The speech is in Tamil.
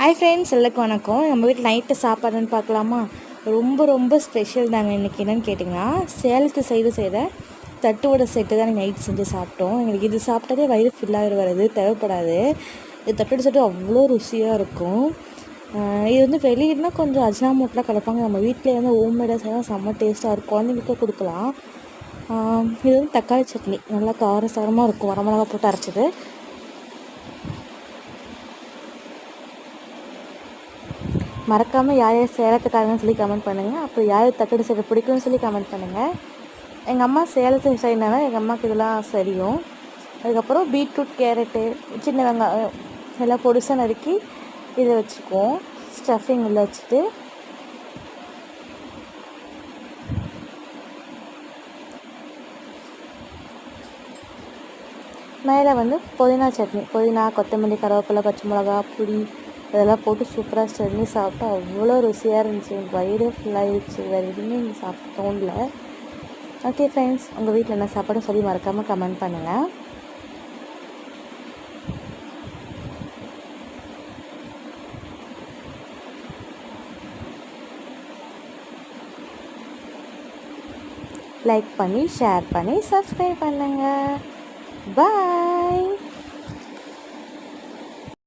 ஹாய் ஃப்ரெண்ட்ஸ் எல்லாருக்கும் வணக்கம். நம்ம வீட்டில் நைட்டு சாப்பாடுன்னு பார்க்கலாமா? ரொம்ப ரொம்ப ஸ்பெஷல் தாங்க. இன்றைக்கி என்னென்னு கேட்டிங்கன்னா சேலத்து சைடு செய்கிற தட்டுவோட செட்டு தான் நைட் செஞ்சு சாப்பிட்டோம். எங்களுக்கு இது சாப்பிட்டாலே வயிறு ஃபில்லாக வருது தேவைப்படாது. இது தட்டுவடை செட்டு அவ்வளோ ருசியாக இருக்கும். இது வந்து வெளியிடனா கொஞ்சம் அஜினாமோட்டெலாம் கலப்பாங்க. நம்ம வீட்டில் வந்து ஹோம்மேடாக செய்யலாம் செம்ம டேஸ்ட்டாக இருக்கும். குழந்தைங்களுக்கு கொடுக்கலாம். இது வந்து தக்காளி சட்னி. நல்லா காரசாரமாக இருக்கும். வரமிளகா போட்டு அரைச்சது. மறக்காமல் யார் யார் சேலத்துக்காரங்கன்னு சொல்லி கமெண்ட் பண்ணுங்கள் அப்புறம் யார் தக்கடி சைடு பிடிக்கும்னு சொல்லி கமெண்ட் பண்ணுங்கள் எங்கள் அம்மா சேலத்து சைடுனால எங்கள் அம்மாவுக்கு இதெல்லாம் சரியும் அதுக்கப்புறம் பீட்ரூட் கேரட்டு சின்ன வெங்காயம் எல்லாம் பொடிசாக நறுக்கி இதை வச்சுக்குவோம். ஸ்டஃபிங் உள்ள வச்சுட்டு. மேலே வந்து புதினா சட்னி புதினா கொத்தமல்லி கருவேப்பிலை பச்சை மிளகா புளி இதெல்லாம் போட்டு சூப்பராக சட்னி சாப்பிட்டா அவ்வளோ ருசியாக இருந்துச்சு. எனக்கு வயிறு ஃபுல்லாகிடுச்சு வேறு எதுவுமே எனக்கு சாப்பிட தோணல. ஓகே ஃப்ரெண்ட்ஸ் உங்கள் வீட்டில் என்ன சாப்பாடும் சொல்லி மறக்காமல் கமெண்ட் பண்ணுங்கள் லைக் பண்ணி ஷேர் பண்ணி சப்ஸ்கிரைப் பண்ணுங்கள் பாய்